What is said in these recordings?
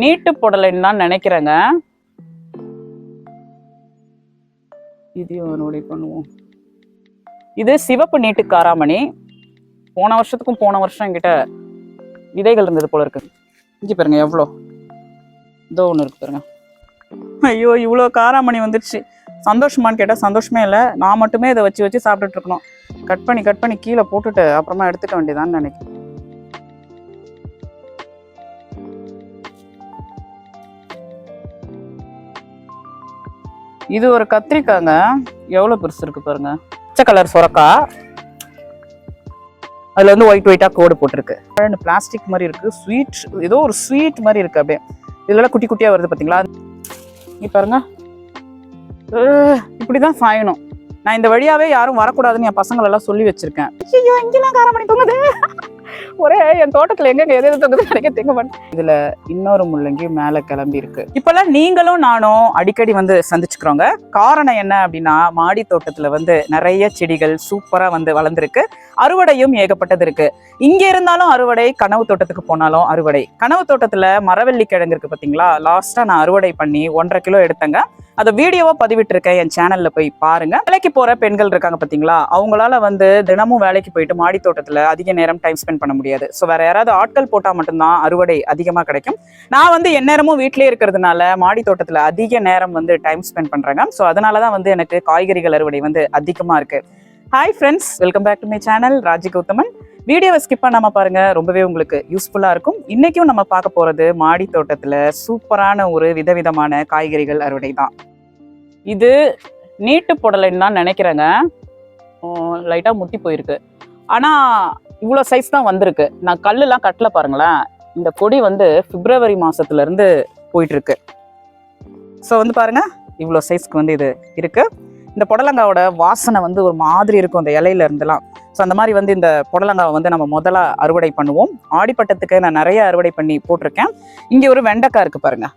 நீட்டு புடலைன்னு தான் நினைக்கிறேங்க. இதையும் ஒரு நோடி பண்ணுவோம் இது சிவப்பு நீட்டு காராமணி. போன வருஷத்துக்கும் போன வருஷம் என்கிட்ட விதைகள் இருந்தது போல இருக்கு. இஞ்சி பாருங்க எவ்வளோ? இதோ ஒன்று இருக்கு பாருங்க. ஐயோ இவ்வளோ காராமணி வந்துடுச்சு சந்தோஷமான்னு கேட்டால் சந்தோஷமே இல்லை. நான் மட்டுமே இதை வச்சு வச்சு சாப்பிட்டுட்டு இருக்கணும். கட் பண்ணி கட் பண்ணி கீழே போட்டுட்டு அப்புறமா எடுத்துக்க வேண்டியதான்னு நினைக்கிறேன். இது ஒரு கத்திரிக்காங்க. எவ்வளோ பெருசு இருக்கு பாருங்க. பச்சை கலர் சுரக்கா. அதுல வந்து ஒயிட் ஒயிட்டா கோடு போட்டிருக்கு. ரெண்டு பிளாஸ்டிக் மாதிரி இருக்கு. ஸ்வீட் ஏதோ ஒரு ஸ்வீட் மாதிரி இருக்கு அப்படியே. இதெல்லாம் குட்டி குட்டியா வருது பாத்தீங்களா? இங்க பாருங்க. அஹ், இப்படிதான் சாயணும். நான் இந்த வழியாவே யாரும் வரக்கூடாதுன்னு என் பசங்களை எல்லாம் சொல்லி வச்சிருக்கேன். ஐயோ இங்கெல்லாம் காரமணி தொங்குது ஒரே என் தோட்டத்துல எங்க எது எது தொங்குது எனக்கு தெங்க மாட்டேன் இதுல இன்னொரு முள்ளங்கி மேல கிளம்பி இருக்கு. இப்பெல்லாம் நீங்களும் நானும் அடிக்கடி வந்து சந்திச்சுக்கிறோங்க. காரணம் என்ன அப்படின்னா மாடி தோட்டத்துல வந்து நிறைய செடிகள் சூப்பரா வந்து வளர்ந்துருக்கு. அறுவடையும் ஏகப்பட்டது இருக்கு. இங்க இருந்தாலும் அறுவடை கனவு தோட்டத்துக்கு போனாலும் அறுவடை. கனவு தோட்டத்துல மரவள்ளி கிழங்கு இருக்கு பாத்தீங்களா? லாஸ்டா நான் அறுவடை பண்ணி ஒன்றரை கிலோ எடுத்தேங்க. அதை வீடியோவா பதிவிட்டிருக்கேன். என் சேனல்ல போய் பாருங்க. வேலைக்கு போற பெண்கள் இருக்காங்க பாத்தீங்களா? அவங்களால வந்து தினமும் வேலைக்கு போயிட்டு மாடி தோட்டத்துல அதிக நேரம் டைம் ஸ்பெண்ட் பண்ண முடியாது. ஸோ வேற யாராவது ஆட்கள் போட்டா மட்டும்தான் அறுவடை அதிகமா கிடைக்கும். நான் வந்து எந்நேரமும் வீட்லயே இருக்கிறதுனால மாடி தோட்டத்துல அதிக நேரம் வந்து டைம் ஸ்பெண்ட் பண்றேங்க. ஸோ அதனாலதான் வந்து எனக்கு காய்கறிகள் அறுவடை வந்து அதிகமா இருக்கு. Hi friends welcome back to my channel Raji Gowthaman வீடியோவை ஸ்கிப் பண்ணாமல் பாருங்கள் ரொம்பவே உங்களுக்கு யூஸ்ஃபுல்லாக இருக்கும். இன்றைக்கும் நம்ம பார்க்க போகிறது மாடி தோட்டத்தில் சூப்பரான ஒரு விதவிதமான காய்கறிகள் அறுவடை தான். இது நீட்டு புடலைன்னு தான் நினைக்கிறேங்க. லைட்டாக முத்தி போயிருக்கு. ஆனால் இவ்வளோ சைஸ் தான் வந்திருக்கு. நான் கல்லுலாம் கட்டல பாருங்களேன். இந்த கொடி வந்து பிப்ரவரி மாதத்துலேருந்து போயிட்டுருக்கு ஸோ வந்து பாருங்கள் இவ்வளோ சைஸ்க்கு வந்து இது இருக்குது இந்த புடலங்காவோட வாசனை வந்து ஒரு மாதிரி இருக்கும் அந்த இலையில இருந்தெல்லாம் ஸோ அந்த மாதிரி வந்து இந்த புடலங்காவை வந்து நம்ம முதல்ல அறுவடை பண்ணுவோம். ஆடிப்பட்டத்துக்கு நான் நிறைய அறுவடை பண்ணி போட்டிருக்கேன். இங்கே ஒரு வெண்டைக்காய் இருக்கு பாருங்க.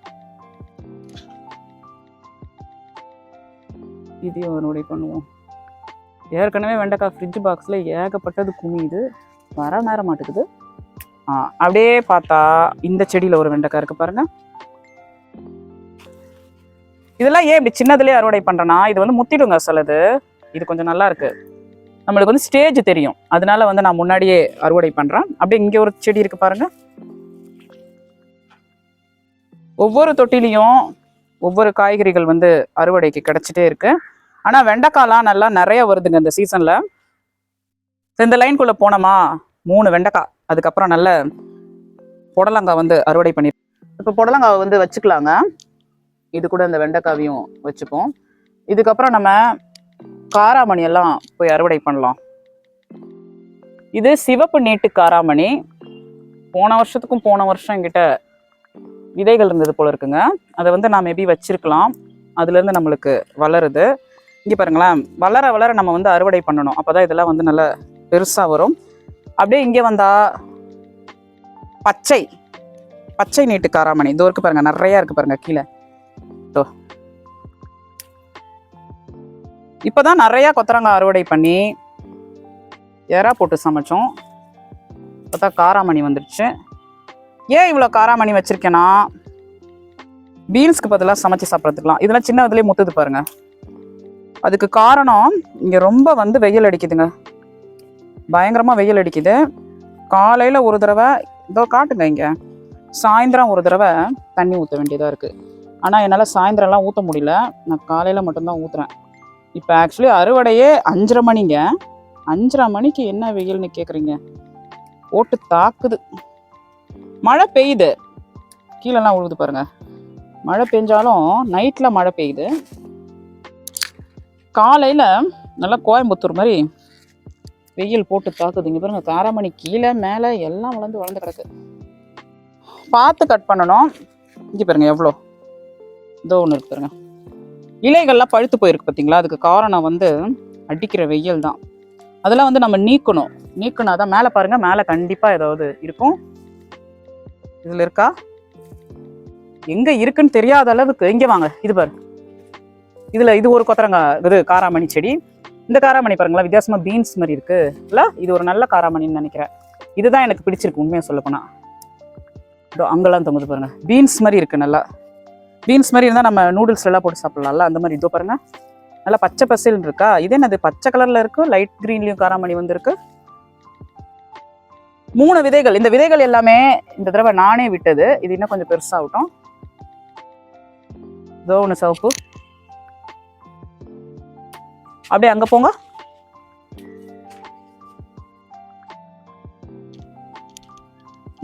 இதையும் அறுவடை பண்ணுவோம். ஏற்கனவே வெண்டைக்காய் ஃப்ரிட்ஜ் பாக்ஸில் ஏகப்பட்டது குமியுது வர நேரம் மாட்டுக்குது. அப்படியே பார்த்தா இந்த செடியில் ஒரு வெண்டைக்காய் இருக்கு பாருங்கள் இதெல்லாம் ஏன் இப்படி சின்னதுலேயே அறுவடை பண்ணுறேன்னா இது வந்து முத்திடுங்க சிலது. இது கொஞ்சம் நல்லா இருக்கு. நம்மளுக்கு வந்து ஸ்டேஜ் தெரியும். அதனால வந்து நான் முன்னாடியே அறுவடை பண்ணுறேன் அப்படியே இங்கே ஒரு செடி இருக்கு பாருங்க. ஒவ்வொரு தொட்டிலையும் ஒவ்வொரு காய்கறிகள் வந்து அறுவடைக்கு கிடைச்சிட்டே இருக்கு. ஆனால் வெண்டைக்காய்லாம் நல்லா நிறைய வருதுங்க இந்த சீசனில் இந்த லைன்குள்ளே போனோமா? மூணு வெண்டைக்காய். அதுக்கப்புறம் நல்ல புடலங்காய் வந்து அறுவடை பண்ணி இப்போ புடலங்காய் வந்து வச்சுக்கலாங்க. இது கூட இந்த வெண்டைக்காவையும் வச்சுப்போம். இதுக்கப்புறம் நம்ம காராமணி எல்லாம் போய் அறுவடை பண்ணலாம். இது சிவப்பு நீட்டு காராமணி. போன வருஷத்துக்கும் போன வருஷம் என்கிட்ட விதைகள் இருந்தது போல இருக்குங்க. அதை வந்து நான் மேபி வச்சிருக்கலாம்? அதுலேருந்து நம்மளுக்கு வளருது. இங்கே பாருங்களேன் வளர வளர நம்ம வந்து அறுவடை பண்ணணும். அப்போ தான் இதெல்லாம் வந்து நல்ல பெருசாக வரும். அப்படியே இங்கே வந்தால் பச்சை பச்சை நீட்டு காராமணி. இதோ இருக்கு பாருங்கள் நிறையா இருக்குது பாருங்க கீழே. இதோ இப்போதான் நிறையா கொத்தரங்காய் அறுவடை பண்ணி எறா போட்டு சமைச்சோம். பார்த்தா காராமணி வந்துடுச்சு ஏன் இவ்வளோ காராமணி வச்சிருக்கேன்னா பீன்ஸ்க்கு பதிலாக சமைச்சு சாப்பிட்றதுக்கலாம். இதெல்லாம் சின்ன இதுலேயே முத்துது பாருங்க. அதுக்கு காரணம் இங்கே ரொம்ப வந்து வெயில் அடிக்குதுங்க. பயங்கரமாக வெயில் அடிக்குது. காலையில் ஒரு தடவை இதோ காட்டுங்க இங்கே. சாயந்தரம் ஒரு தடவை தண்ணி ஊற்ற வேண்டியதாக இருக்குது ஆனால் என்னால் சாயந்தரம்லாம் ஊற்ற முடியல. நான் காலையில் மட்டும்தான் ஊற்றுறேன் இப்போ ஆக்சுவலி அறுவடையே அஞ்சரை மணிங்க. அஞ்சரை மணிக்கு என்ன வெயில்னு கேட்குறீங்க ஓட்டு தாக்குது. மழை பெய்யுது. கீழெல்லாம் உழுது பாருங்க. மழை பெஞ்சாலும் நைட்டில் மழை பெய்யுது. காலையில் நல்லா கோயம்புத்தூர் மாதிரி வெயில் போட்டு தாக்குது. இங்கே பாருங்கள் காரமணி கீழே மேலே எல்லாம் வளர்ந்து வளர்ந்து கிடக்கு. பார்த்து கட் பண்ணணும். இங்கே பாருங்கள் எவ்வளோ? இதோ ஒன்று இருக்கு பாருங்க. இலைகள்லாம் பழுத்து போயிருக்கு பார்த்தீங்களா அதுக்கு காரணம் வந்து அடிக்கிற வெயில் தான். அதெல்லாம் வந்து நம்ம நீக்கணும். நீக்கணும் அதான் மேலே பாருங்க மேலே கண்டிப்பாக ஏதாவது இருக்கும். இதில் இருக்கா? எங்கே இருக்குன்னு தெரியாத அளவுக்கு இங்கே வாங்க இது பாரு. இதில் இது ஒரு கொத்தரங்காய் இது காராமணி செடி. இந்த காராமணி பாருங்களா வித்தியாசமாக பீன்ஸ் மாதிரி இருக்கு. இல்லை இது ஒரு நல்ல காராமணின்னு நினைக்கிறேன். இதுதான் எனக்கு பிடிச்சிருக்கு உண்மையாக சொல்லப்போனால் இதோ அங்கெல்லாம் தொங்குது பாருங்க. பீன்ஸ் மாதிரி இருக்கு நல்லா. பீன்ஸ் மாதிரி இருந்தால் நம்ம நூடுல்ஸ் எல்லாம் போட்டு சாப்பிடலாம்ல அந்த மாதிரி. இதோ பாருங்க. நல்லா பச்சை பசேல்னு இருக்கா? இது என்னது? பச்சை கலர்ல இருக்கு லைட் கிரீன்லயும் காராமணி வந்திருக்கு. மூணு விதைகள். இந்த விதைகள் எல்லாமே இந்த தடவை நானே விட்டது. இது இன்னும் கொஞ்சம் பெருசாகட்டும் இதோ ஒன்று சிவப்பு. அப்படியே அங்கே போங்க.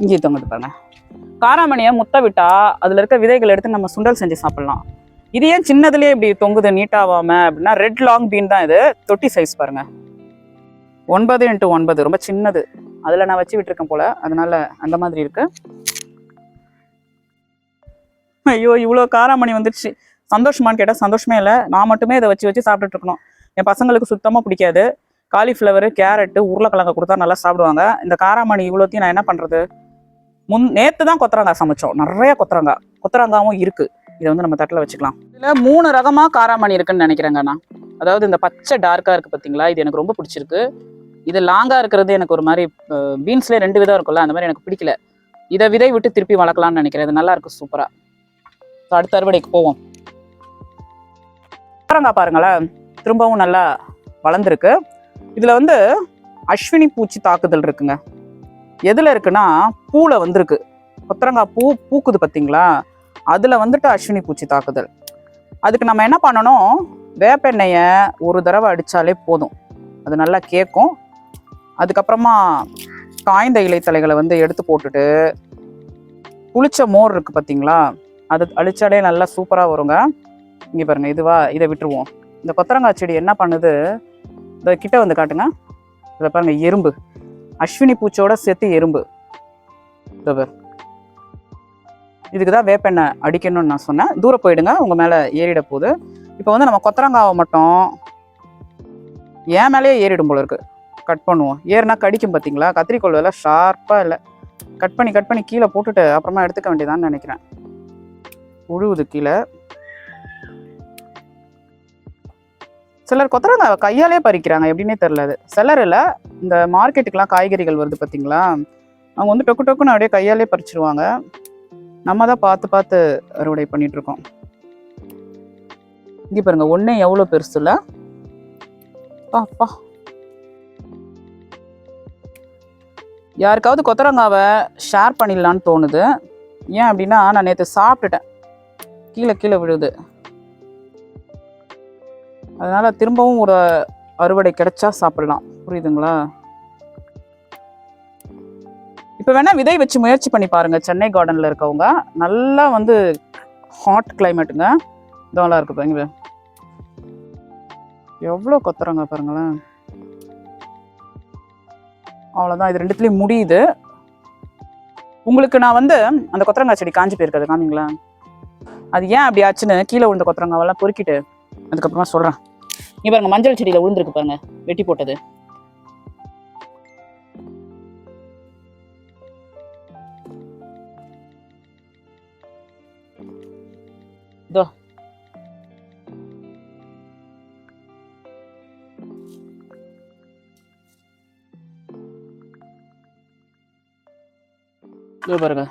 இங்கே தொங்குது பாருங்க. காராமணியை முத்த விட்டா அதில் இருக்க விதைகள் எடுத்து நம்ம சுண்டல் செஞ்சு சாப்பிடலாம். இது ஏன் சின்னதுலேயே இப்படி தொங்குது நீட்டாவாம அப்படின்னா ரெட் லாங் பீன் தான் இது. தொட்டி சைஸ் பாருங்க. ஒன்பது இன்ட்டு ஒன்பது ரொம்ப சின்னது. அதில் நான் வச்சு விட்டுருக்கேன் போல. அதனால அந்த மாதிரி இருக்கு. ஐயோ இவ்வளோ காராமணி வந்துடுச்சு சந்தோஷமான்னு கேட்டால் சந்தோஷமே இல்லை. நான் மட்டுமே இதை வச்சு வச்சு சாப்பிட்டுட்டு இருக்கணும். என் பசங்களுக்கு சுத்தமாக பிடிக்காது. காலிஃப்ளவர் கேரட்டு உருளைக்கிழங்கு கொடுத்தா நல்லா சாப்பிடுவாங்க. இந்த காராமணி இவ்வளோத்தையும் நான் என்ன பண்ணுறது முன் நேற்று தான் கொத்தரங்காய் சமைச்சோம். நிறைய கொத்தரங்காய் கொத்தரங்காவும் இருக்கு. இதை வந்து நம்ம தட்டில் வச்சுக்கலாம். இதில் மூணு ரகமாக காராமணி இருக்குன்னு நினைக்கிறேங்க அதாவது இந்த பச்சை டார்க்காக இருக்குது பார்த்தீங்களா இது எனக்கு ரொம்ப பிடிச்சிருக்கு. இது லாங்காக இருக்கிறது எனக்கு ஒரு மாதிரி பீன்ஸ்லேயே ரெண்டு விதம் இருக்கும்ல அந்த மாதிரி எனக்கு பிடிக்கல. இதை விதை விட்டு திருப்பி வளர்க்கலாம்னு நினைக்கிறேன். இது நல்லா இருக்கு சூப்பராக அடுத்த அறுவடைக்கு போவோம். கொத்தரங்காய் பாருங்களேன். திரும்பவும் நல்லா வளர்ந்துருக்கு. இதில் வந்து அஸ்வினி பூச்சி தாக்குதல் இருக்குங்க. எதில் இருக்குன்னா பூவில் வந்திருக்கு. கொத்தரங்காய் பூ பூக்குது பார்த்தீங்களா அதில் வந்துட்டு அஸ்வினி பூச்சி தாக்குதல். அதுக்கு நம்ம என்ன பண்ணணும்? வேப்பெண்ணெயை ஒரு தடவை அடித்தாலே போதும். அது நல்லா கேட்கும் அதுக்கப்புறமா காய்ந்த இலைத்தலைகளை வந்து எடுத்து போட்டுட்டு புளிச்ச மோர் இருக்குது பார்த்தீங்களா அது அழிச்சாலே நல்லா சூப்பராக வருங்க. இங்கே பாருங்க இதுவா இதை விட்டுருவோம். இந்த கொத்தரங்காய் செடி என்ன பண்ணுது? இந்த கிட்ட வந்து காட்டுங்க. இதை பாருங்க எறும்பு. அஸ்வினி பூச்சியோட சேர்த்து எறும்பு. இதுக்கு தான் வேப்பெண்ணெய் அடிக்கணும்னு நான் சொன்னேன். தூரம் போயிடுங்க உங்கள் மேலே ஏறிட போகுது. இப்போ வந்து நம்ம கொத்தரங்காவை மட்டும் என் மேலேயே ஏறிடும் போல இருக்கு. கட் பண்ணுவோம். ஏறுனா கடிக்கும் பார்த்தீங்களா கத்திரிக்கோல் எல்லாம் ஷார்ப்பாக இல்லை. கட் பண்ணி கட் பண்ணி கீழே போட்டுட்டு அப்புறமா எடுத்துக்க வேண்டியதான்னு நினைக்கிறேன். உழுவுது கீழே. சிலர் கொத்தரங்காய் கையாலே பறிக்கிறாங்க எப்படின்னே தெரில அது. சிலர் இல்லை இந்த மார்க்கெட்டுக்கெலாம் காய்கறிகள் வருது பார்த்தீங்களா அவங்க வந்து டொக்கு டொக்குன்னு அப்படியே கையாலே பறிச்சிருவாங்க. நம்ம தான் பார்த்து பார்த்து அறுவடை பண்ணிட்டு இருக்கோம். இங்கே பாருங்க ஒன்றே எவ்வளோ பெருசுல இல்லை? பாப்பா. யாருக்காவது கொத்தரங்காவை ஷேர் பண்ணிடலான்னு தோணுது. ஏன் அப்படின்னா நான் நேற்று சாப்பிட்டுட்டேன். கீழே கீழே விழுது. அதனால திரும்பவும் ஒரு அறுவடை கிடைச்சா சாப்பிடலாம். புரியுதுங்களா? இப்போ வேணால் விதை வச்சு முயற்சி பண்ணி பாருங்கள் சென்னை கார்டனில் இருக்கவங்க. நல்லா வந்து ஹாட் கிளைமேட்டுங்க இதெல்லாம் இருக்குது பாருங்க. எவ்வளோ கொத்துறாங்க பாருங்களேன். அவ்வளோதான் இது ரெண்டுத்துலேயும் முடியுது. உங்களுக்கு நான் வந்து அந்த கொத்தரங்காய் செடி காஞ்சி போயிருக்காது காமிங்களா அது ஏன் அப்படி ஆச்சுன்னு கீழே விழுந்த கொத்தரங்காவெல்லாம் பொறுக்கிட்டு அதுக்கப்புறமா சொல்கிறேன் நீ பாருங்க மஞ்சள் செடியில் விழுந்துருக்கு பாருங்க வெட்டி போட்டது. இதோ. இதோ பாருங்க.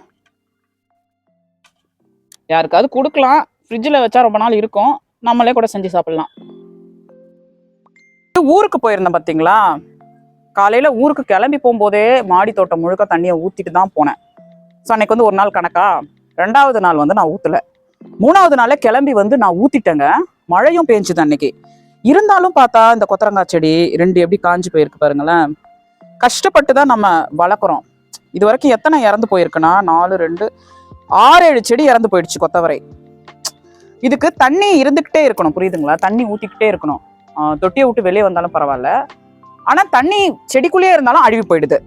யாருக்காவது கொடுக்கலாம். ஃப்ரிட்ஜில் வச்சா ரொம்ப நாள் இருக்கும். நம்மளே கூட செஞ்சு சாப்பிடலாம். ஊருக்கு போயிருந்தேன் பார்த்தீங்களா காலையில் ஊருக்கு கிளம்பி போகும்போதே மாடி தோட்டம் முழுக்க தண்ணியை ஊற்றிட்டு தான் போனேன். ஸோ அன்னைக்கு வந்து ஒரு நாள் கணக்கா? ரெண்டாவது நாள் வந்து நான் ஊற்றலை மூணாவது நாளே கிளம்பி வந்து நான் ஊற்றிட்டேங்க மழையும் பேஞ்சுது அன்னைக்கு. இருந்தாலும் பார்த்தா இந்த கொத்தரங்காய் செடி ரெண்டு எப்படி காஞ்சி போயிருக்கு பாருங்களேன். கஷ்டப்பட்டு தான் நம்ம வளர்க்குறோம். இது வரைக்கும் எத்தனை இறந்து போயிருக்குன்னா? நாலு ரெண்டு ஆறு ஏழு செடி இறந்து போயிடுச்சு கொத்தவரை. இதுக்கு தண்ணி இருந்துக்கிட்டே இருக்கணும். புரியுதுங்களா? தண்ணி ஊற்றிக்கிட்டே இருக்கணும். தொட்டியை விட்டு வெளியே வந்தாலும் பரவாயில்ல. ஆனால் தண்ணி செடிக்குள்ளேயே இருந்தாலும் அழுவி போயிடுது.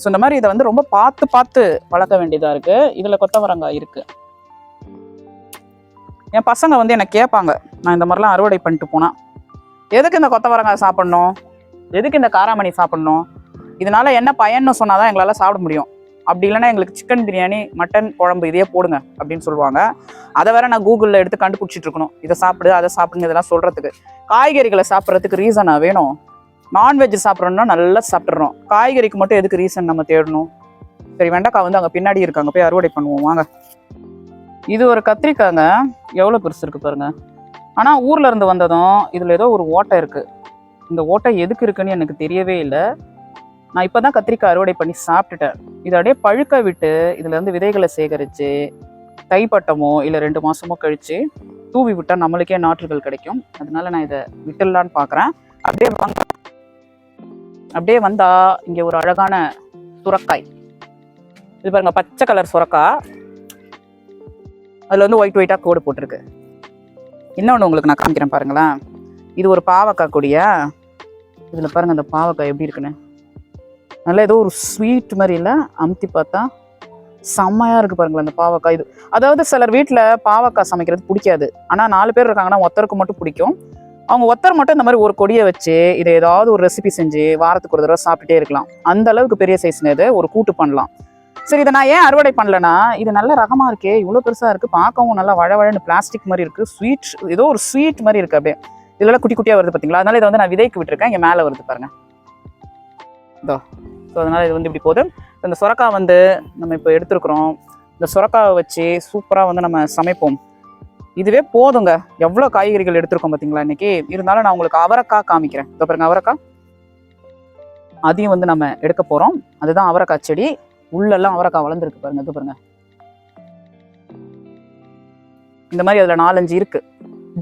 ஸோ இந்த மாதிரி இதை வந்து ரொம்ப பார்த்து பார்த்து வளர்க்க வேண்டியதாக இருக்குது இதில் கொத்தவரங்காய் இருக்குது என் பசங்க வந்து என்னை கேட்பாங்க. நான் இந்த மாதிரிலாம் அறுவடை பண்ணிட்டு போனால் எதுக்கு இந்த கொத்தவரங்காய் சாப்பிட்ணும்? எதுக்கு இந்த காராமணி சாப்பிட்ணும்? இதனால என்ன பயன்னு சொன்னால் தான் எங்களால் சாப்பிட முடியும். அப்படி இல்லைன்னா எங்களுக்கு சிக்கன் பிரியாணி மட்டன் குழம்பு இதையே போடுங்க அப்படின்னு சொல்லுவாங்க. அதை வேற நான் கூகுளில் எடுத்து கண்டுபிடிச்சிட்டு இருக்கணும். இதை சாப்பிடு அதை சாப்பிடுங்க இதெல்லாம் சொல்கிறதுக்கு காய்கறிகளை சாப்பிட்றதுக்கு ரீசனாக வேணும். நான்வெஜ் சாப்பிட்றோம்னா நல்லா சாப்பிட்றோம் காய்கறிக்கு மட்டும் எதுக்கு ரீசன் நம்ம தேடணும்? சரி வெண்டைக்காய் வந்து அங்கே பின்னாடி இருக்காங்க. போய் அறுவடை பண்ணுவோம். வாங்க. இது ஒரு கத்திரிக்காய்ங்க எவ்வளோ பெருசு இருக்குது பாருங்க. ஆனால் ஊரில் இருந்து வந்ததும் இதில் ஏதோ ஒரு ஓட்டை இருக்குது இந்த ஓட்டை எதுக்கு இருக்குன்னு எனக்கு தெரியவே இல்லை. நான் இப்போ தான் கத்திரிக்காய் அறுவடை பண்ணி சாப்பிட்டுட்டேன். இதை அப்படியே பழுக்க விட்டு இதுலேருந்து விதைகளை சேகரித்து தைப்பட்டமோ இல்லை ரெண்டு மாதமோ கழிச்சு தூவி விட்டால் நம்மளுக்கே நாற்றுகள் கிடைக்கும். அதனால நான் இதை விட்டுடலான்னு பார்க்குறேன் அப்படியே வாங்க அப்படியே வந்தால் இங்கே ஒரு அழகான சுரக்காய். இது பாருங்க பச்சை கலர் சுரக்காய் அதில் வந்து ஒயிட் ஒயிட்டாக கோடு போட்டிருக்கு. இன்னொன்று உங்களுக்கு நான் காமிக்கிறேன் பாருங்களேன். இது ஒரு பாவக்காய் கொடியா? இதில் பாருங்கள் அந்த பாவக்காய் எப்படி இருக்குன்னு. நல்லா ஏதோ ஒரு ஸ்வீட் மாதிரி இல்லை அமுத்தி பார்த்தா செம்மையாக இருக்குது பாருங்களேன் அந்த பாவக்காய். இது அதாவது சிலர் வீட்டில் பாவக்காய் சமைக்கிறது பிடிக்காது. ஆனால் நாலு பேர் இருக்காங்கன்னா ஒத்தருக்கு மட்டும் பிடிக்கும். அவங்க ஒத்தர் மட்டும் இந்த மாதிரி ஒரு கொடியை வச்சு இதை ஏதாவது ஒரு ரெசிபி செஞ்சு வாரத்துக்கு ஒரு தடவை சாப்பிட்டுட்டே இருக்கலாம். அந்த அளவுக்கு பெரிய சைஸ்னு இது ஒரு கூட்டு பண்ணலாம். சரி இதை நான் ஏன் அறுவடை பண்ணலன்னா இது நல்ல ரகமாக இருக்கே இவ்வளோ பெருசாக இருக்குது பார்க்கவும் நல்லா வழவழன்னு பிளாஸ்டிக் மாதிரி இருக்குது ஸ்வீட் ஏதோ ஒரு ஸ்வீட் மாதிரி இருக்குது அப்படியே. இதெல்லாம் குட்டி குட்டியாக வருது பார்த்தீங்களா அதனால இதை வந்து நான் விதைக்கு விட்டுருக்கேன் இங்கே மேலே வருது பாருங்கள் இதோ ஸோ அதனால் இது வந்து இப்படி போகுது. இந்த சுரக்காய் வந்து நம்ம இப்போ எடுத்துருக்குறோம். இந்த சுரக்காவை வச்சு சூப்பராக வந்து நம்ம சமைப்போம். இதுவே போதுங்க. எவ்வளோ காய்கறிகள் எடுத்திருக்கோம் பார்த்தீங்களா இன்னைக்கு? இருந்தாலும் நான் உங்களுக்கு அவரக்காய் காமிக்கிறேன். இதோ பாருங்க அவரைக்காய். அதையும் வந்து நம்ம எடுக்க போகிறோம் அதுதான் அவரைக்காய் செடி. உள்ளெல்லாம் அவரைக்காய் வளர்ந்துருக்கு பாருங்க இது பாருங்க. இந்த மாதிரி அதில் நாலஞ்சு இருக்கு.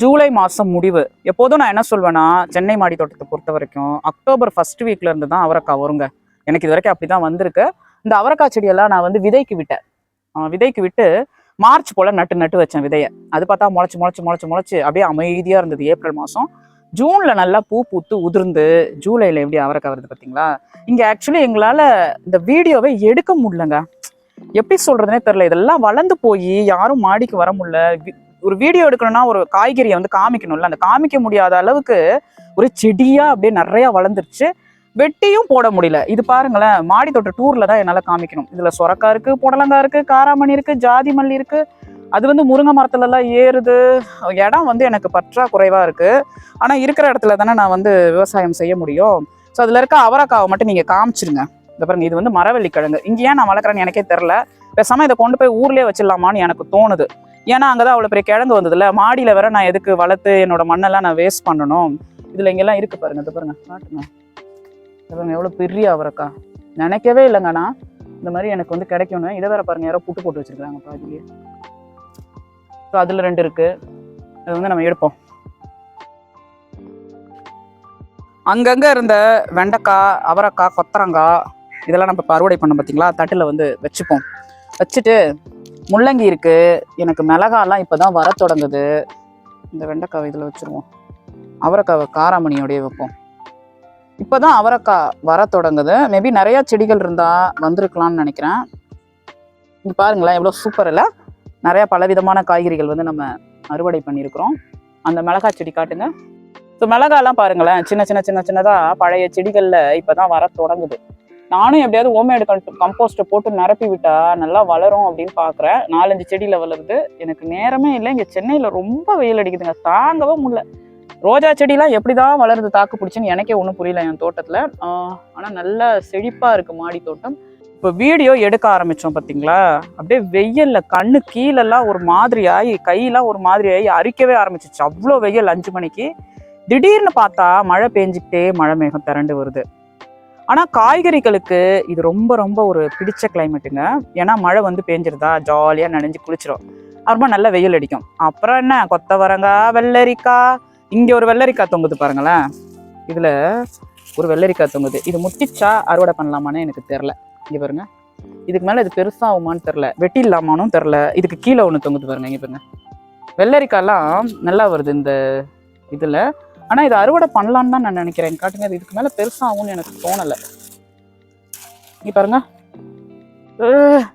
ஜூலை மாதம் முடிவு. எப்போதும் நான் என்ன சொல்வேன்னா சென்னை மாடி தோட்டத்தை பொறுத்த வரைக்கும் அக்டோபர் ஃபர்ஸ்ட் வீக்ல இருந்து தான் அவரைக்காய் வருங்க. எனக்கு இது வரைக்கும் அப்படி தான் வந்திருக்கு. இந்த அவரைக்காய் செடியெல்லாம் நான் வந்து விதைக்கு விட்டேன். விதைக்கு விட்டு மார்ச் போல் நட்டு நட்டு வச்சேன் விதையை. அது பார்த்தா முளைச்சி முளைச்சி முளைச்சி முளைச்சி அப்படியே அமைதியாக இருந்தது ஏப்ரல் மாதம் ஜூனில் நல்லா பூ பூத்து உதிர்ந்து ஜூலைல எப்படி அவரைக்காய் வருது பார்த்தீங்களா? இங்கே ஆக்சுவலி எங்களால் இந்த வீடியோவை எடுக்க முடியலங்க. எப்படி சொல்கிறதுனே தெரியல. இதெல்லாம் வளர்ந்து போய் யாரும் மாடிக்கு வர முடியல. ஒரு வீடியோ எடுக்கணும்னா ஒரு காய்கறியை வந்து காமிக்கணும்ல. அந்த காமிக்க முடியாத அளவுக்கு ஒரு செடியாக அப்படியே நிறையா வளர்ந்துருச்சு. வெட்டியும் போட முடியல. இது பாருங்களேன் மாடி தோட்ட டூர்ல தான் என்னால காமிக்கணும். இதுல சுரக்கா இருக்கு புடலங்காய் இருக்கு காராமணி இருக்கு ஜாதி மல்லி இருக்கு. அது வந்து முருங்கை மரத்துல எல்லாம் ஏறுது. இடம் வந்து எனக்கு பற்றாக்குறைவா இருக்கு. ஆனா இருக்கிற இடத்துல தானே நான் வந்து விவசாயம் செய்ய முடியும். ஸோ அதுல இருக்க அவரைக்காவை மட்டும் நீங்க காமிச்சிருங்க. இந்த பாருங்க இது வந்து மரவள்ளி கிழங்கு இங்கே ஏன் நான் வளர்க்குறேன்னு எனக்கே தெரில பேசாம இதை கொண்டு போய் ஊர்லேயே வச்சிடலாமான்னு எனக்கு தோணுது. ஏன்னா அங்கதான் அவ்வளோ பெரிய கிழங்கு வந்ததுல. மாடியில வேற நான் எதுக்கு வளர்த்து என்னோட மண்ணெல்லாம் நான் வேஸ்ட் பண்ணணும். இதுல இங்கெல்லாம் இருக்கு பாருங்க இது பாருங்க காட்டுங்க. இவங்க எவ்வளோ பெரிய அவரைக்கா. நினைக்கவே இல்லைங்கண்ணா இந்த மாதிரி எனக்கு வந்து கிடைக்கணும் இதை வேற பாருங்க யாரோ புட்டு போட்டு வச்சிருக்காங்க பாதிலேயே ஸோ அதில் ரெண்டு இருக்கு. அது வந்து நம்ம எடுப்போம். அங்கங்க இருந்த வெண்டைக்காய் அவரைக்காய் கொத்தரங்காய் இதெல்லாம் நம்ம இப்போ அறுவடை பண்ண பார்த்தீங்களா தட்டில் வந்து வச்சுப்போம். வச்சுட்டு முள்ளங்கி இருக்கு. எனக்கு மிளகாலாம் இப்போ தான் வர தொடங்குது. இந்த வெண்டைக்காய் இதில் வச்சுருவோம். அவரைக்காவை காராமணியோடய வைப்போம். இப்போ தான் அவரைக்காய் வர தொடங்குது. மேபி நிறையா செடிகள் இருந்தால் வந்திருக்கலாம்னு நினைக்கிறேன். இங்க பாருங்களேன் எவ்வளோ சூப்பர் இல்லை. நிறையா பலவிதமான காய்கறிகள் வந்து நம்ம அறுவடை பண்ணியிருக்கிறோம். அந்த மிளகாய் செடி காட்டுங்க. ஸோ மிளகாலாம் பாருங்களேன் சின்ன சின்ன சின்ன சின்னதாக பழைய செடிகளில் இப்போ தான் வர தொடங்குது. நானும் எப்படியாவது ஹோம்மேடு கம்போஸ்ட்டை போட்டு நிரப்பி விட்டா நல்லா வளரும் அப்படின்னு பார்க்குறேன் நாலஞ்சு செடியில் வளருது. எனக்கு நேரமே இல்லை. இங்கே சென்னையில் ரொம்ப வெயில் அடிக்குதுங்க. தாங்கவே முடியல. ரோஜா செடிலாம் எப்படி தான் வளருது தாக்கு பிடிச்சின்னு எனக்கே ஒன்றும் புரியல என் தோட்டத்தில். ஆனால் நல்லா செழிப்பாக இருக்குது மாடி தோட்டம். இப்போ வீடியோ எடுக்க ஆரம்பித்தோம் பார்த்தீங்களா அப்படியே வெயிலில் கண்ணு கீழெல்லாம் ஒரு மாதிரி ஆகி கையெல்லாம் ஒரு மாதிரி ஆகி அரிக்கவே ஆரம்பிச்சிச்சு. அவ்வளோ வெயில் அஞ்சு மணிக்கு. திடீர்னு பார்த்தா மழை பெஞ்சிக்கிட்டே மழை மேகம் திரண்டு வருது. ஆனால் காய்கறிகளுக்கு இது ரொம்ப ரொம்ப ஒரு பிடிச்ச கிளைமேட்டுங்க ஏன்னா மழை வந்து பெஞ்சிருதா ஜாலியாக நனைஞ்சு குளிச்சிரும். அப்புறமா நல்ல வெயில் அடிக்கும். அப்புறம் என்ன? கொத்தவரங்காய் வெள்ளரிக்காய் இங்கே ஒரு வெள்ளரிக்காய் தொங்குது பாருங்களேன். இதில் ஒரு வெள்ளரிக்காய் தொங்குது. இது முத்திச்சா அறுவடை பண்ணலாமான்னு எனக்கு தெரில இங்கே பாருங்க. இதுக்கு மேலே இது பெருசாகுமான்னு தெரில வெட்டிடலாமானும் தெரில இதுக்கு கீழே ஒன்று தொங்குது பாருங்க இங்கே பாருங்க. வெள்ளரிக்காய்லாம் நல்லா வருது இந்த இதில். ஆனால் இதை அறுவடை பண்ணலான்னு தான் நான் நினைக்கிறேன். காட்டுங்க. இது இதுக்கு மேலே பெருசாகும்னு எனக்கு தோணலை. இங்கே பாருங்க.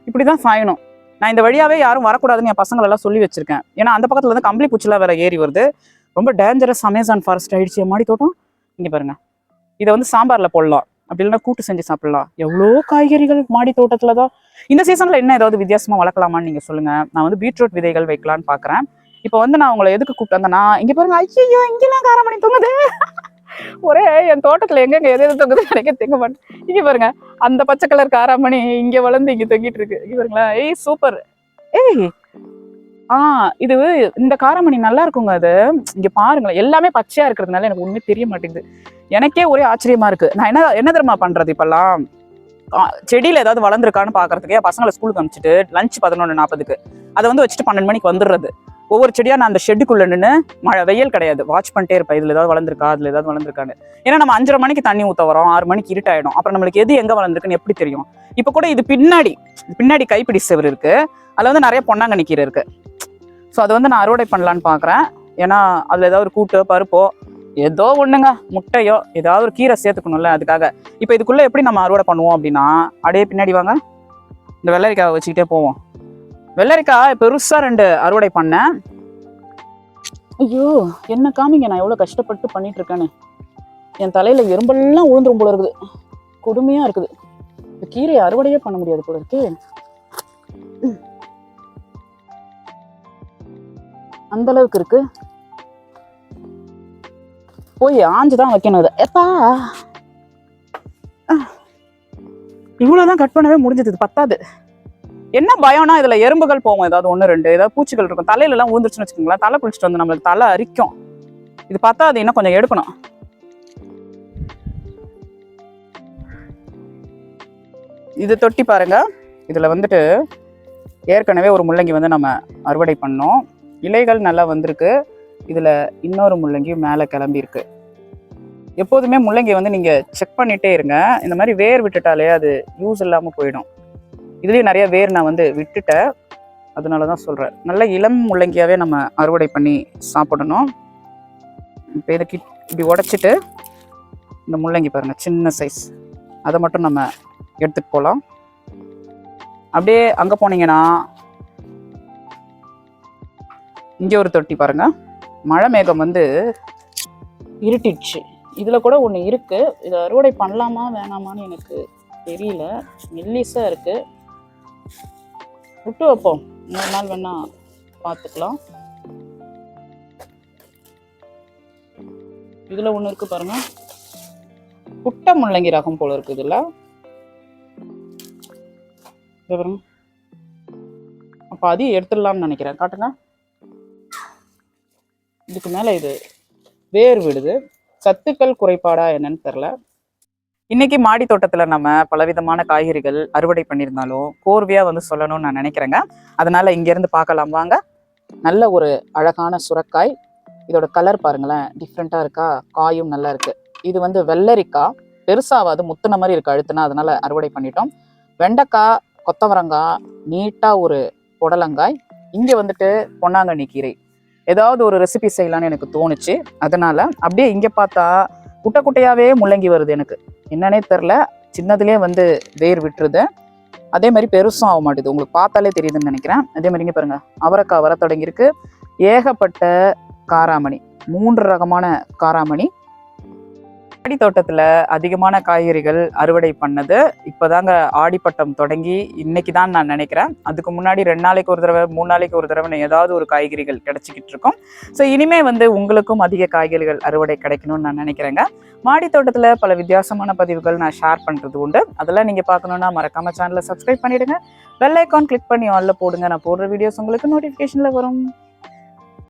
இப்படி தான் சாயணும். நான் இந்த வழியாவே யாரும் வரக்கூடாதுன்னு என் பசங்களெல்லாம் சொல்லி வச்சுருக்கேன். ஏன்னா அந்த பக்கத்தில் வந்து கம்பளி பூச்சிலாம் வேறு ஏறி வருது. ரொம்ப டேஞ்சரஸ் அமேசான் ஃபாரஸ்ட் ஆயிடுச்சு. மாடி தோட்டம் இங்கே பாருங்கள் இதை வந்து சாம்பாரில் போடலாம். அப்படி இல்லைன்னா கூட்டு செஞ்சு சாப்பிடலாம். எவ்வளோ காய்கறிகள் மாடி தோட்டத்தில் தான். இந்த சீசனில் என்ன ஏதாவது வித்தியாசமாக வளர்க்கலாமான்னு நீங்கள் சொல்லுங்கள் நான் வந்து பீட்ரூட் விதைகள் வைக்கலான்னு பார்க்குறேன் இப்போ வந்து நான் உங்களை எதுக்கு கூப்பிட்டேன்னா இங்கே இங்க பாருங்க ஐயோ இங்கெல்லாம் காரமணி தூங்குது. ஒரே என் தோட்டத்தில் எங்கெங்க எது எது தொங்குது எனக்கு தெங்க மாட்டேன். இங்கே பாருங்க அந்த பச்சை கலர் காராமணி இங்கே வளர்ந்து இங்கே தொங்கிட்டு இருக்கு. இங்கே பாருங்களேன் ஏய் சூப்பர் ஏய் ஆ இது இந்த காரமணி நல்லா இருக்குங்க அது. இங்க பாருங்களேன் எல்லாமே பச்சையா இருக்கிறதுனால எனக்கு ஒண்ணுமே தெரிய மாட்டேங்குது. எனக்கே ஒரே ஆச்சரியமா இருக்கு. நான் என்ன என்ன தெரியுமா பண்றது இப்பெல்லாம்? செடியில ஏதாவது வளர்ந்துருக்கான்னு பாக்குறதுக்கே பசங்களை ஸ்கூலுக்கு அனுப்பிச்சிட்டு லஞ்ச் பதினொன்று நாற்பதுக்கு அதை வந்து வச்சுட்டு பன்னெண்டு மணிக்கு வந்துடுறது. ஒவ்வொரு செடியா நான் அந்த ஷெட்டுக்குள்ள நின்று மழை வெயில் கிடையாது. வாட்ச் பண்ணிட்டே இருப்பேன். இதுல ஏதாவது வளர்ந்துருக்கா அதுல ஏதாவது வளர்ந்துருக்கான்னு. ஏன்னா நம்ம அஞ்சரை மணிக்கு தண்ணி ஊத்த வரோம். ஆறு மணிக்கு இருட்டாயிடும். அப்புறம் நம்மளுக்கு எது எங்க வளர்ந்துருக்குன்னு எப்படி தெரியும்? இப்போ கூட இது பின்னாடி பின்னாடி கைப்பிடி செவர் இருக்கு. அதுல வந்து நிறைய பொன்னாங்கண்ணி கீரை இருக்கு. ஸோ அதை வந்து நான் அறுவடை பண்ணலான்னு பார்க்குறேன் ஏன்னா அதில் ஏதாவது ஒரு கூட்டோ பருப்போ ஏதோ ஒன்றுங்க முட்டையோ ஏதாவது ஒரு கீரை சேர்த்துக்கணும்ல அதுக்காக. இப்போ இதுக்குள்ளே எப்படி நம்ம அறுவடை பண்ணுவோம் அப்படின்னா அப்படியே பின்னாடி வாங்க. இந்த வெள்ளரிக்காய் வச்சுக்கிட்டே போவோம். வெள்ளரிக்காய் பெருசாக ரெண்டு அறுவடை பண்ணேன். ஐயோ என்ன காமிங்க நான் எவ்வளோ கஷ்டப்பட்டு பண்ணிட்டு இருக்கேன்னு. என் தலையில் எறும்பெல்லாம் உளுந்துரும் போல இருக்குது. கொடுமையாக இருக்குது. இந்த கீரையை அறுவடையே பண்ண முடியாது போல இருக்கு. அந்த அளவுக்கு இருக்கு. போய் ஆஞ்சு தான் வைக்கணும் இதை. எப்பா? இவ்வளோதான் கட் பண்ணவே முடிஞ்சது இது பத்தாது. என்ன பயம்னா இதில் எறும்புகள் போவோம் ஏதாவது ஒன்று ரெண்டு ஏதாவது பூச்சிகள் இருக்கும். தலையிலலாம் ஊந்துருச்சுன்னு வச்சுக்கோங்களேன் தலை குளிச்சுட்டு வந்து நம்மளுக்கு தலை அரிக்கும். இது பத்தாது இன்னும் கொஞ்சம் எடுக்கணும். இது தொட்டி பாருங்க. இதில் வந்துட்டு ஏற்கனவே ஒரு முள்ளங்கி வந்து நம்ம அறுவடை பண்ணோம். இலைகள் நல்லா வந்திருக்கு. இதில் இன்னொரு முள்ளங்கியும் மேலே கிளம்பியிருக்கு. எப்போதுமே முள்ளங்கி வந்து நீங்கள் செக் பண்ணிகிட்டே இருங்க. இந்த மாதிரி வேர் விட்டுட்டாலே அது யூஸ் இல்லாமல் போயிடும். இதுலேயும் நிறைய வேர் நான் வந்து விட்டுட்டேன். அதனால தான் சொல்கிறேன் நல்ல இளம் முள்ளங்கியாகவே நம்ம அறுவடை பண்ணி சாப்பிடணும். இப்போ இதை கிட் இப்படி உடைச்சிட்டு இந்த முள்ளங்கி பாருங்கள் சின்ன சைஸ் அதை மட்டும் நம்ம எடுத்துகிட்டு போகலாம் அப்படியே அங்கே போனீங்கன்னா இங்கே ஒரு தொட்டி பாருங்க. மழை மேகம் வந்து இருட்டிடுச்சு. இதில் கூட ஒன்று இருக்குது இதை அறுவடை பண்ணலாமா வேணாமான்னு எனக்கு தெரியல. மெல்லிஸாக இருக்குது விட்டு வைப்போம். இன்னொரு நாள் வேணா பார்த்துக்கலாம் இதில் ஒன்று இருக்குது பாருங்க. குட்டை முள்ளங்கி ரகம் போல் இருக்குது இதில். அப்போ அதையும் எடுத்துடலாம்னு நினைக்கிறேன். காட்டுங்க. இதுக்கு மேலே இது வேர் விடுது. சத்துக்கள் குறைபாடா என்னன்னு தெரில இன்னைக்கு மாடி தோட்டத்துல நம்ம பலவிதமான காய்கறிகள் அறுவடை பண்ணியிருந்தாலும் கோர்வையா வந்து சொல்லணும்னு நான் நினைக்கிறேங்க. அதனால இங்க இருந்து பார்க்கலாம். வாங்க. நல்ல ஒரு அழகான சுரக்காய். இதோட கலர் பாருங்களேன். டிஃப்ரெண்டா இருக்கா? காயும் நல்லா இருக்கு. இது வந்து வெள்ளரிக்காய் பெருசாவாது முத்துன மாதிரி இருக்கு அழுத்துனா. அதனால அறுவடை பண்ணிட்டோம். வெண்டைக்காய் கொத்தவரங்காய் நீட்டா ஒரு புடலங்காய். இங்க வந்துட்டு பொன்னாங்கண்ணி கீரை. ஏதாவது ஒரு ரெசிபி செய்யலான்னு எனக்கு தோணுச்சு. அதனால அப்படியே இங்கே பார்த்தா குட்டை குட்டையாகவே முள்ளங்கி வருது எனக்கு. என்னன்னே தெரில சின்னதுலேயே வந்து வேர் விட்டுருது. அதே மாதிரி பெருசும் ஆக மாட்டேது. உங்களுக்கு பார்த்தாலே தெரியுதுன்னு நினைக்கிறேன். அதே மாதிரி இங்க பாருங்கள் அவரைக்காய் வர தொடங்கியிருக்கு. ஏகப்பட்ட காராமணி. மூன்று ரகமான காராமணி. மாடி தோட்டத்தில் அதிகமான காய்கறிகள் அறுவடை பண்ணது. இப்போதாங்க ஆடிப்பட்டம் தொடங்கி இன்னைக்கு தான் நான் நினைக்கிறேன். அதுக்கு முன்னாடி ரெண்டு நாளைக்கு ஒரு தடவை மூணு நாளைக்கு ஒரு தடவை ஏதாவது ஒரு காய்கறிகள் கிடைச்சிக்கிட்டு இருக்கும். ஸோ இனிமே வந்து உங்களுக்கும் அதிக காய்கறிகள் அறுவடை கிடைக்கணும்னு நான் நினைக்கிறேங்க. மாடி தோட்டத்தில் பல வித்தியாசமான பதிவுகள் நான் ஷேர் பண்ணுறது உண்டு. அதெல்லாம் நீங்கள் பார்க்கணுன்னா மறக்காம சேனலை சப்ஸ்கிரைப் பண்ணிடுங்க. பெல் ஐக்கான் கிளிக் பண்ணி ஆலில் போடுங்க. நான் போடுற வீடியோஸ் உங்களுக்கு நோட்டிஃபிகேஷனில் வரும்.